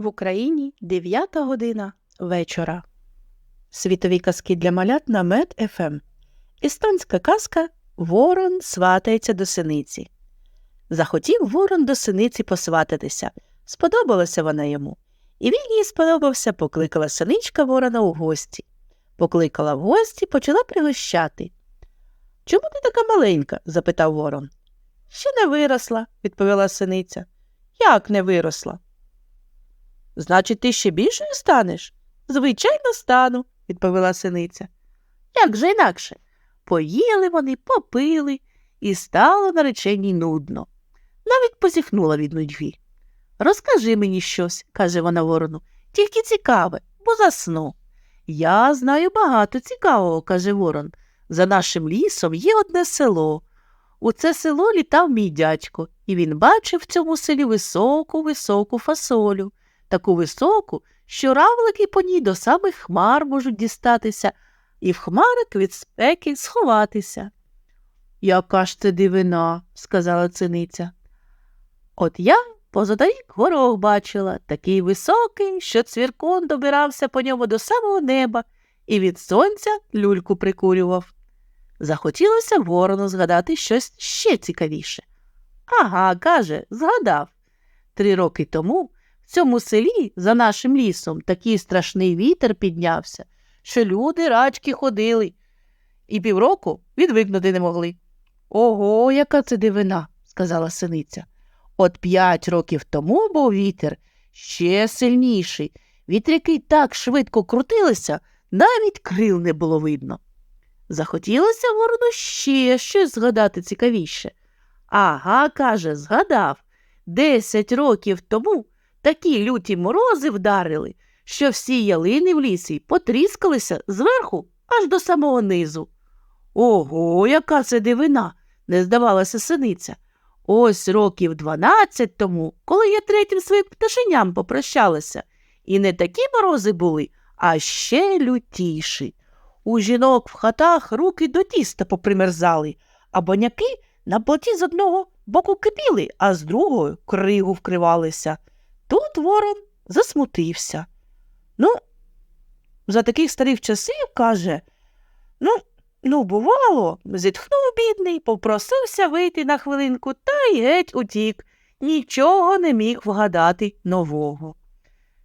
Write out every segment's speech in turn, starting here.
В Україні 9 година вечора. Світові казки для малят на Мед ФМ. Іспанська казка Ворон сватається до синиці. Захотів ворон до синиці посвататися. Сподобалася вона йому. І він їй сподобався, покликала синичка ворона у гості. Покликала в гості, почала пригощати. Чому ти така маленька? запитав ворон. Ще не виросла, відповіла синиця. Як не виросла? Значить, ти ще більшою станеш? Звичайно, стану, відповіла синиця. Як же інакше? Поїли вони, попили, і стало нареченій нудно. Навіть позіхнула від нудьги. Розкажи мені щось, каже вона ворону, тільки цікаве, бо засну. Я знаю багато цікавого, каже ворон. За нашим лісом є одне село. У це село літав мій дядько, і він бачив в цьому селі високу, високу фасолю, таку високу, що равлики по ній до самих хмар можуть дістатися, і в хмарик від спеки сховатися. Яка ж це дивина, сказала циниця. От я позаторік горох бачила, такий високий, що цвіркун добирався по ньому до самого неба і від сонця люльку прикурював. Захотілося ворону згадати щось ще цікавіше. Ага, каже, згадав. Три роки тому цьому селі за нашим лісом такий страшний вітер піднявся, що люди рачки ходили, і півроку відвикнути не могли. Ого, яка це дивина, сказала синиця. От п'ять років тому був вітер ще сильніший. Вітряки так швидко крутилися, навіть крил не було видно. Захотілося ворону ще щось згадати цікавіше. Ага, каже, згадав. Десять років тому такі люті морози вдарили, що всі ялини в лісі потріскалися зверху аж до самого низу. Ого, яка це дивина, не здавалася синиця. Ось років дванадцять тому, коли я третім своїм пташеням попрощалася, і не такі морози були, а ще лютіші. У жінок в хатах руки до тіста попримерзали, а баняки на плоті з одного боку кипіли, а з другого кригу вкривалися. Тут ворон засмутився. Ну, за таких старих часів, каже, ну, ну, бувало, зітхнув бідний, попросився вийти на хвилинку та й геть утік. Нічого не міг вгадати нового.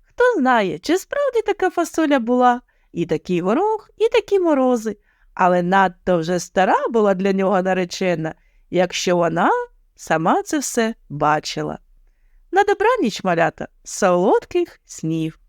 Хто знає, чи справді така фасоля була, і такий горох, і такі морози, але надто вже стара була для нього наречена, якщо вона сама це все бачила. На добраніч, малята, солодких снів.